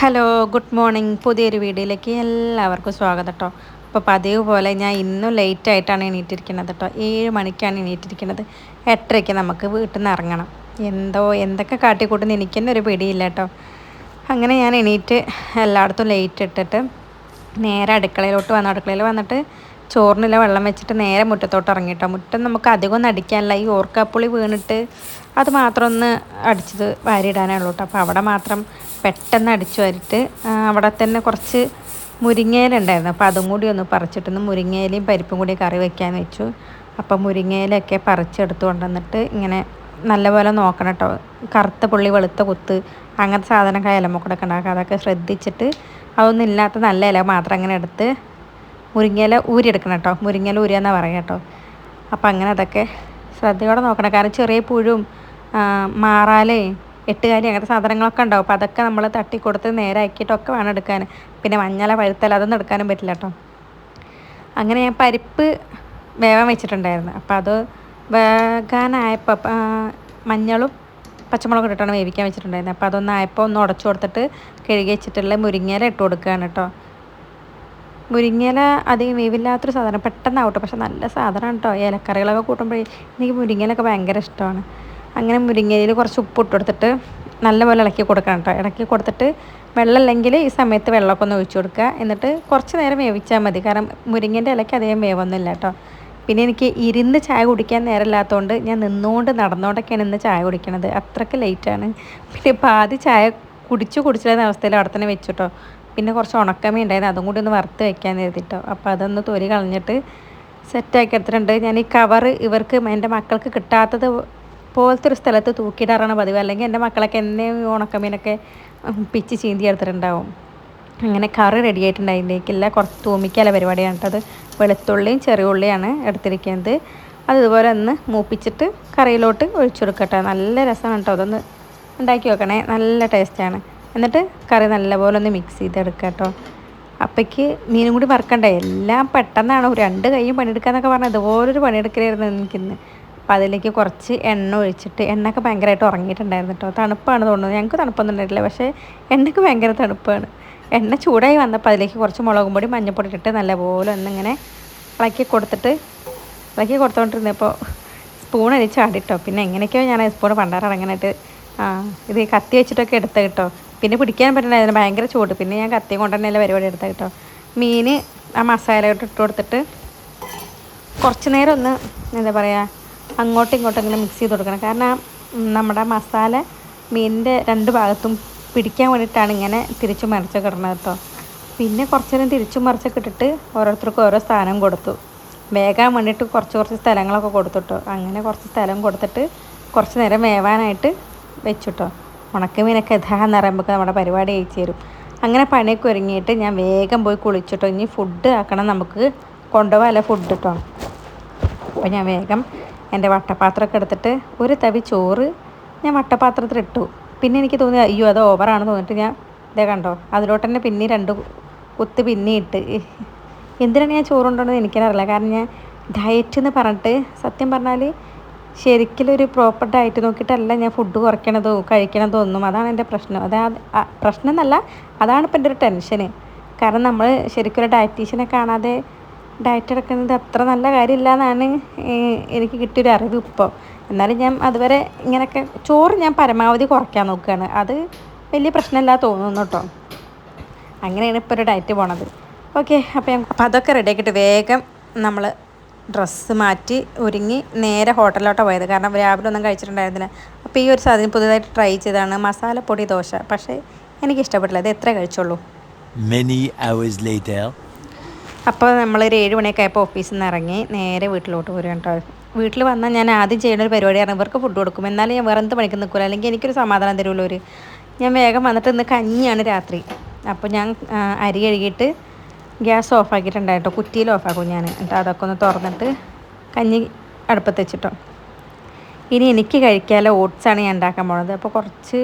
Hello good morning പുതിയൊരു വീഡിയോയിലേക്ക് എല്ലാവർക്കും സ്വാഗതം കേട്ടോ അപ്പോൾ പതിവ് പോലെ ഞാൻ ഇന്നും ലേറ്റ് ആയിട്ടാണ് എണീറ്റിരിക്കുന്നത് കേട്ടോ ഏഴ് മണിക്കാണ് എണീറ്റിരിക്കുന്നത്. എട്ടരയ്ക്ക് നമുക്ക് വീട്ടിൽ നിന്ന് ഇറങ്ങണം എന്തോ എന്തൊക്കെ കാട്ടിക്കൂട്ടുന്ന എനിക്ക് തന്നെ ഒരു പിടിയില്ല കേട്ടോ അങ്ങനെ ഞാൻ എണീറ്റ് എല്ലായിടത്തും ലേറ്റ് ഇട്ടിട്ട് നേരെ അടുക്കളയിലോട്ട് വന്നു. അടുക്കളയിൽ വന്നിട്ട് ചോറിനുള്ള വെള്ളം വെച്ചിട്ട് നേരെ മുറ്റത്തോട്ട് ഇറങ്ങിട്ടോ മുറ്റം നമുക്ക് അധികം ഒന്നും അടിക്കാനില്ല. ഈ ഓർക്കാപ്പുളി വീണിട്ട് അത് മാത്രം ഒന്ന് അടിച്ചത് വാരിയിടാനേ ഉള്ളൂ കേട്ടോ. അപ്പോൾ അവിടെ മാത്രം പെട്ടെന്ന് അടിച്ചു വാരിട്ട് അവിടെ തന്നെ കുറച്ച് മുരിങ്ങയിലുണ്ടായിരുന്നു അപ്പോൾ അതും കൂടി ഒന്ന് പറിച്ചിട്ടൊന്ന് മുരിങ്ങയിലയും പരിപ്പും കൂടി കറി വെക്കാൻ വെച്ചു. അപ്പോൾ മുരിങ്ങയിലൊക്കെ പറിച്ചെടുത്ത് കൊണ്ടുവന്നിട്ട് ഇങ്ങനെ നല്ലപോലെ നോക്കണം കേട്ടോ. കറുത്ത പുള്ളി വെളുത്ത കുത്ത് അങ്ങനത്തെ സാധനമൊക്കെ ഇലമൊക്കെ ഉണ്ടാക്കുക. അതൊക്കെ ശ്രദ്ധിച്ചിട്ട് അതൊന്നും ഇല്ലാത്ത നല്ല ഇല മാത്രം അങ്ങനെ എടുത്ത് മുരിങ്ങയില ഊരിയെടുക്കണം കേട്ടോ. മുരിങ്ങയില ഊരിയെന്നാണ് പറയുക കേട്ടോ. അപ്പോൾ അങ്ങനെ അതൊക്കെ ശ്രദ്ധയോടെ നോക്കണം. കാരണം ചെറിയ പുഴും മാറാലേ. എട്ടുകാലി അങ്ങനത്തെ സാധനങ്ങളൊക്കെ ഉണ്ടാവും. അപ്പോൾ അതൊക്കെ നമ്മൾ തട്ടിക്കൊടുത്ത് നേരെ ആക്കിയിട്ടൊക്കെ വേണം എടുക്കാൻ. പിന്നെ മഞ്ഞള പഴുത്തല അതൊന്നും എടുക്കാനും പറ്റില്ല കേട്ടോ. അങ്ങനെ ഞാൻ പരിപ്പ് വേവാൻ വെച്ചിട്ടുണ്ടായിരുന്നു. അപ്പോൾ അത് വേകാനായപ്പോൾ മഞ്ഞളും പച്ചമുളകും ഇട്ടിട്ടാണ് വേവിക്കാൻ വെച്ചിട്ടുണ്ടായിരുന്നത്. അപ്പോൾ അതൊന്ന് ആയപ്പോൾ ഒന്ന് ഉടച്ചു കൊടുത്തിട്ട് കഴുകി വെച്ചിട്ടുള്ള മുരിങ്ങയില ഇട്ട് കൊടുക്കുകയാണ് കേട്ടോ. മുരിങ്ങയില അധികം വേവില്ലാത്തൊരു സാധനം. പെട്ടെന്നാവട്ടെ. പക്ഷെ നല്ല സാധനമാണ് കേട്ടോ. ഇലക്കറികളൊക്കെ കൂട്ടുമ്പോഴേ എനിക്ക് മുരിങ്ങയിലൊക്കെ ഭയങ്കര ഇഷ്ടമാണ്. അങ്ങനെ മുരിങ്ങയിൽ കുറച്ച് ഉപ്പ് ഇട്ട് കൊടുത്തിട്ട് നല്ലപോലെ ഇളക്കി കൊടുക്കണം കേട്ടോ. ഇളക്കി കൊടുത്തിട്ട് വെള്ളം ഇല്ലെങ്കിൽ ഈ സമയത്ത് വെള്ളമൊക്കെ ഒന്ന് ഒഴിച്ചു കൊടുക്കുക. എന്നിട്ട് കുറച്ച് നേരം വേവിച്ചാൽ മതി. കാരണം മുരിങ്ങേന്റെ ഇലയ്ക്ക് അധികം വേവൊന്നുമില്ല കേട്ടോ. പിന്നെ എനിക്ക് ഇരുന്ന് ചായ കുടിക്കാൻ നേരമില്ലാത്തതുകൊണ്ട് ഞാൻ നിന്നുകൊണ്ട് നടന്നുകൊണ്ടൊക്കെയാണ് ഇന്ന് ചായ കുടിക്കണത്. അത്രയ്ക്ക് ലേറ്റാണ് പിന്നെ പാതി ചായ കുടിച്ചു കുടിച്ചിരുന്ന അവസ്ഥയിൽ അവിടെ തന്നെ വെച്ചു കേട്ടോ. പിന്നെ കുറച്ച് ഉണക്കമേ ഉണ്ടായിരുന്നു. അതും കൂടി ഒന്ന് വറുത്ത് വെക്കാൻ എഴുതിട്ടോ അപ്പോൾ അതൊന്ന് തൊലി കളഞ്ഞിട്ട് സെറ്റാക്കി എടുത്തിട്ടുണ്ട്. ഞാൻ ഈ കവറ് ഇവർക്ക് എന്റെ മക്കൾക്ക് കിട്ടാത്തത് പോലത്തെ ഒരു സ്ഥലത്ത് തൂക്കിയിടാറാണ് പതിവ്. അല്ലെങ്കിൽ എന്റെ മക്കളൊക്കെ എന്നെ ഉണക്കമീനൊക്കെ പിച്ച് ചീന്തി എടുത്തിട്ടുണ്ടാവും. അങ്ങനെ കറി റെഡി ആയിട്ടുണ്ടായി അതിലേക്കില്ല. കുറച്ച് തൂമിക്കാല പരിപാടിയാണ് കേട്ടത് വെളുത്തുള്ളിയും ചെറിയ ഉള്ളിയാണ് എടുത്തിരിക്കുന്നത്. അതുപോലെ ഒന്ന് മൂപ്പിച്ചിട്ട് കറിയിലോട്ട് ഒഴിച്ചു കൊടുക്കട്ടെ നല്ല രസമാണ് കേട്ടോ. അതൊന്ന് ഉണ്ടാക്കി വെക്കണേ നല്ല ടേസ്റ്റാണ് എന്നിട്ട് കറി നല്ലപോലെ ഒന്ന് മിക്സ് ചെയ്തെടുക്കുക കേട്ടോ. അപ്പയ്ക്ക് മീനും കൂടി മറക്കണ്ടേ എല്ലാം പെട്ടെന്നാണ്. രണ്ട് കൈയും പണിയെടുക്കാന്നൊക്കെ പറഞ്ഞാൽ ഇതുപോലൊരു പണിയെടുക്കലായിരുന്നു എനിക്കിന്ന്. അപ്പോൾ അതിലേക്ക് കുറച്ച് എണ്ണ ഒഴിച്ചിട്ട് എണ്ണയൊക്കെ ഭയങ്കരമായിട്ട് ഉറങ്ങിയിട്ടുണ്ടായിരുന്നു കേട്ടോ. തണുപ്പാണ് തോന്നുന്നത്. ഞങ്ങൾക്ക് തണുപ്പൊന്നും ഉണ്ടായിട്ടില്ല. പക്ഷേ എണ്ണയ്ക്ക് ഭയങ്കര തണുപ്പാണ്. എണ്ണ ചൂടായി വന്നപ്പോൾ അതിലേക്ക് കുറച്ച് മുളകും പൊടി മഞ്ഞൾപ്പൊടി ഇട്ടിട്ട് നല്ലപോലെ ഒന്നിങ്ങനെ ഇളക്കി കൊടുത്തിട്ട് ഇളക്കി കൊടുത്തുകൊണ്ടിരുന്നപ്പോൾ സ്പൂൺ അരിച്ച് ആടിട്ടോ പിന്നെ എങ്ങനെയൊക്കെയോ ഞാൻ സ്പൂൺ പണ്ടാറിറങ്ങാനായിട്ട് ആ ഇത് കത്തി വെച്ചിട്ടൊക്കെ എടുത്ത കേട്ടോ. പിന്നെ പിടിക്കാൻ പറ്റണ്ടായിരുന്നു. ഭയങ്കര ചൂട്. പിന്നെ ഞാൻ കത്തി കൊണ്ട് തന്നെയല്ലേ പരിപാടി എടുത്ത കേട്ടോ. മീൻ ആ മസാല ഇട്ട് ഇട്ട് കൊടുത്തിട്ട് കുറച്ച് നേരം ഒന്ന് എന്താ പറയുക അങ്ങോട്ടും ഇങ്ങോട്ടും ഇങ്ങനെ മിക്സ് ചെയ്ത് കൊടുക്കണം. കാരണം നമ്മുടെ മസാല മീനിന്റെ രണ്ട് ഭാഗത്തും പിടിക്കാൻ വേണ്ടിയിട്ടാണ് ഇങ്ങനെ തിരിച്ചു മറിച്ചൊക്കെ ഇടുന്നത് കേട്ടോ പിന്നെ കുറച്ച് നേരം തിരിച്ചു മറിച്ചൊക്കെ ഇട്ടിട്ട് ഓരോരുത്തർക്കും ഓരോ സ്ഥാനം കൊടുത്തു. വേകാൻ വേണ്ടിയിട്ട് കുറച്ച് കുറച്ച് സ്ഥലങ്ങളൊക്കെ കൊടുത്തിട്ടോ അങ്ങനെ കുറച്ച് സ്ഥലം കൊടുത്തിട്ട് കുറച്ച് നേരം വേവാനായിട്ട് വെച്ചിട്ടോ ഉണക്കമീനൊക്കെ ഇതാന്ന് പറയുമ്പോൾ നമ്മുടെ പരിപാടി അയച്ചു തരും. അങ്ങനെ പണിയൊക്കെ ഒരുങ്ങിയിട്ട് ഞാൻ വേഗം പോയി കുളിച്ചിട്ടോ ഇനി ഫുഡ് ആക്കണം നമുക്ക് കൊണ്ടുപോകാല്ല ഫുഡ് കേട്ടോ അപ്പോൾ ഞാൻ വേഗം എന്റെ വട്ടപാത്രമൊക്കെ എടുത്തിട്ട് ഒരു തവി ചോറ് ഞാൻ വട്ടപാത്രത്തിൽ ഇട്ടു. പിന്നെ എനിക്ക് തോന്നി അയ്യോ അത് ഓവറാണെന്ന് തോന്നിട്ട് ഞാൻ ഇതേ കണ്ടോ അതിലോട്ട് തന്നെ പിന്നെ രണ്ട് കുത്ത് പിന്നെ ഇട്ട്. എന്തിനാണ് ഞാൻ ചോറുണ്ടോയെന്ന് എനിക്കറിയില്ല കാരണം ഞാൻ ഡയറ്റ് എന്ന് പറഞ്ഞിട്ട് സത്യം പറഞ്ഞാൽ ശരിക്കും പ്രോപ്പർ ഡയറ്റ് നോക്കിയിട്ടല്ല ഞാൻ ഫുഡ് കുറയ്ക്കണതോ കഴിക്കണതോ ഒന്നും. അതാണ് എന്റെ പ്രശ്നം. അതാ പ്രശ്നം എന്നല്ല അതാണ് ഇപ്പം എന്റെ ഒരു ടെൻഷന് കാരണം നമ്മൾ ശരിക്കും ഒരു ഡയറ്റീഷ്യനെ കാണാതെ ഡയറ്റ് എടുക്കുന്നത് അത്ര നല്ല കാര്യമില്ല എന്നാണ് എനിക്ക് കിട്ടിയൊരു അറിവ് ഇപ്പോൾ എന്നാലും ഞാൻ അതുവരെ ഇങ്ങനെയൊക്കെ ചോറ് ഞാൻ പരമാവധി കുറയ്ക്കാൻ നോക്കുകയാണ്. അത് വലിയ പ്രശ്നമില്ല തോന്നുന്നു കേട്ടോ. അങ്ങനെയാണ് ഇപ്പോൾ ഒരു ഡയറ്റ് പോണത്. ഓക്കെ അപ്പോൾ ഞാൻ അപ്പോൾ അതൊക്കെ റെഡി ആക്കിയിട്ട് വേഗം നമ്മൾ ഡ്രസ്സ് മാറ്റി ഒരുങ്ങി നേരെ ഹോട്ടലിലോട്ടാണ് പോയത്. കാരണം രാവിലെ ഒന്നും കഴിച്ചിട്ടുണ്ടായിരുന്നില്ല. അപ്പോൾ ഈ ഒരു സാധനം പുതിയതായിട്ട് ട്രൈ ചെയ്തതാണ് മസാലപ്പൊടി ദോശ. പക്ഷേ എനിക്ക് ഇഷ്ടപ്പെട്ടില്ല അത് എത്ര കഴിച്ചുള്ളൂ? Many hours later. അപ്പോൾ നമ്മൾ ഒരു ഏഴ് മണിയൊക്കെ ആയപ്പോൾ ഓഫീസിൽ നിന്ന് ഇറങ്ങി നേരെ വീട്ടിലോട്ട് പോരും കേട്ടോ. വീട്ടിൽ വന്നാൽ ഞാൻ ആദ്യം ചെയ്യുന്ന ഒരു പരിപാടിയാണ് ഇവർക്ക് ഫുഡ് കൊടുക്കും. എന്നാലും ഞാൻ വേറെ എന്ത് പണിക്ക് നിൽക്കില്ല. അല്ലെങ്കിൽ എനിക്കൊരു സമാധാനം തരുമല്ലോ ഒരു ഞാൻ വേഗം വന്നിട്ട് ഇന്ന് കഞ്ഞിയാണ് രാത്രി. അപ്പോൾ ഞാൻ അരി കഴുകിയിട്ട് ഗ്യാസ് ഓഫാക്കിയിട്ടുണ്ടായിട്ടോ കുറ്റിയിൽ ഓഫാക്കും ഞാൻ. എന്നിട്ട് അതൊക്കെ ഒന്ന് തുറന്നിട്ട് കഞ്ഞി അടുപ്പത്ത് വെച്ചിട്ടോ. ഇനി എനിക്ക് കഴിക്കാനുള്ള ഓട്സാണ് ഞാൻ ഉണ്ടാക്കാൻ പോണത്. അപ്പോൾ കുറച്ച്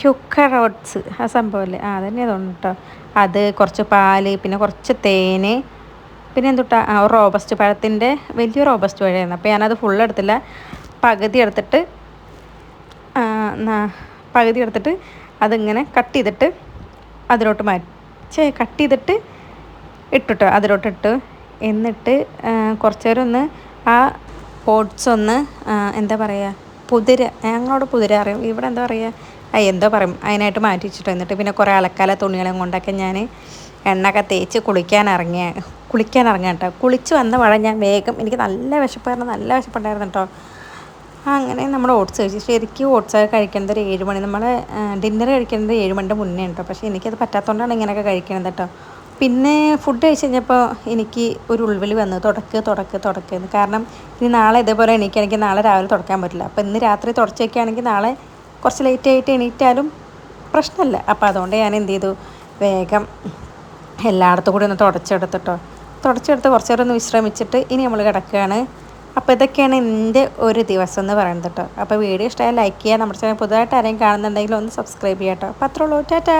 ക്യുക്കർ ഓട്സ് ആ സംഭവമല്ലേ ആ അതന്നെ തോന്നുന്നു കേട്ടോ അത് കുറച്ച് പാൽ പിന്നെ കുറച്ച് തേന്. പിന്നെ എന്തുട്ടാ? ആ റോബസ്റ്റ് പഴത്തിന്റെ വലിയ റോബസ്റ്റ് പഴയായിരുന്നു. അപ്പോൾ ഞാനത് ഫുൾ എടുത്തില്ല. പകുതി എടുത്തിട്ട് പകുതി എടുത്തിട്ട് അതിങ്ങനെ കട്ട് ചെയ്തിട്ട് അതിലോട്ട് മാറ്റി. ചേ കട്ട് ചെയ്തിട്ട് ഇട്ടിട്ടോ അതിലോട്ട് ഇട്ട് എന്നിട്ട് കുറച്ച് നേരം ഒന്ന് ആ ഓട്സ് ഒന്ന് എന്താ പറയുക പുതിര ഞങ്ങളോട് പുതിര അറിയും. ഇവിടെ എന്താ പറയുക എന്തോ പറയും അതിനായിട്ട് മാറ്റി വെച്ചിട്ട് എന്നിട്ട് പിന്നെ കുറേ അലക്കാല തുണികളും കൊണ്ടൊക്കെ ഞാൻ എണ്ണയൊക്കെ തേച്ച് കുളിക്കാൻ ഇറങ്ങിയ കുളിക്കാൻ ഇറങ്ങുക കേട്ടോ. കുളിച്ച് വന്ന വഴ ഞാൻ വേഗം എനിക്ക് നല്ല വിശപ്പായിരുന്നു നല്ല വിശപ്പുണ്ടായിരുന്നു കേട്ടോ. അങ്ങനെ നമ്മൾ ഓട്സ് കഴിച്ചു. ശരിക്കും ഓട്സ് കഴിക്കുന്നത് ഒരു ഏഴ് മണി നമ്മൾ ഡിന്നർ കഴിക്കുന്നത് ഏഴ് മണിന്റെ മുന്നേ കേട്ടോ. പക്ഷേ എനിക്കത് പറ്റാത്തതുകൊണ്ടാണ് ഇങ്ങനെയൊക്കെ കഴിക്കുന്നത് കേട്ടോ. പിന്നെ ഫുഡ് കഴിച്ച് കഴിഞ്ഞപ്പോൾ എനിക്ക് ഒരു ഉൾവിളി വന്നു. തുടക്ക് തുടക്ക് തുടക്ക് കാരണം ഇനി നാളെ ഇതേപോലെ എണീക്കുകയാണെങ്കിൽ നാളെ രാവിലെ തുടക്കാൻ പറ്റില്ല. അപ്പോൾ ഇന്ന് രാത്രി തുടച്ച് വയ്ക്കുകയാണെങ്കിൽ നാളെ കുറച്ച് ലേറ്റ് ആയിട്ട് എണീറ്റാലും പ്രശ്നമല്ല അപ്പോൾ അതുകൊണ്ട് ഞാൻ എന്ത് ചെയ്തു? വേഗം എല്ലായിടത്തും കൂടി ഒന്ന് തുടച്ചെടുത്തിട്ടോ. തുടച്ചെടുത്ത് കുറച്ച് നേരം ഒന്ന് വിശ്രമിച്ചിട്ട് ഇനി നമ്മൾ കിടക്കുകയാണ്. അപ്പോൾ ഇതൊക്കെയാണ് എന്റെ ഒരു ദിവസം എന്ന് പറയുന്നത് കേട്ടോ. അപ്പോൾ വീഡിയോ ഇഷ്ടമായാൽ ലൈക്ക് ചെയ്യുക. നമ്മുടെ ചാനൽ പുതുതായിട്ട് ആരെയും കാണുന്നുണ്ടെങ്കിൽ ഒന്ന് സബ്സ്ക്രൈബ് ചെയ്യാം കേട്ടോ. അപ്പോൾ അത്രേ ഉള്ളൂ. ടാറ്റാ!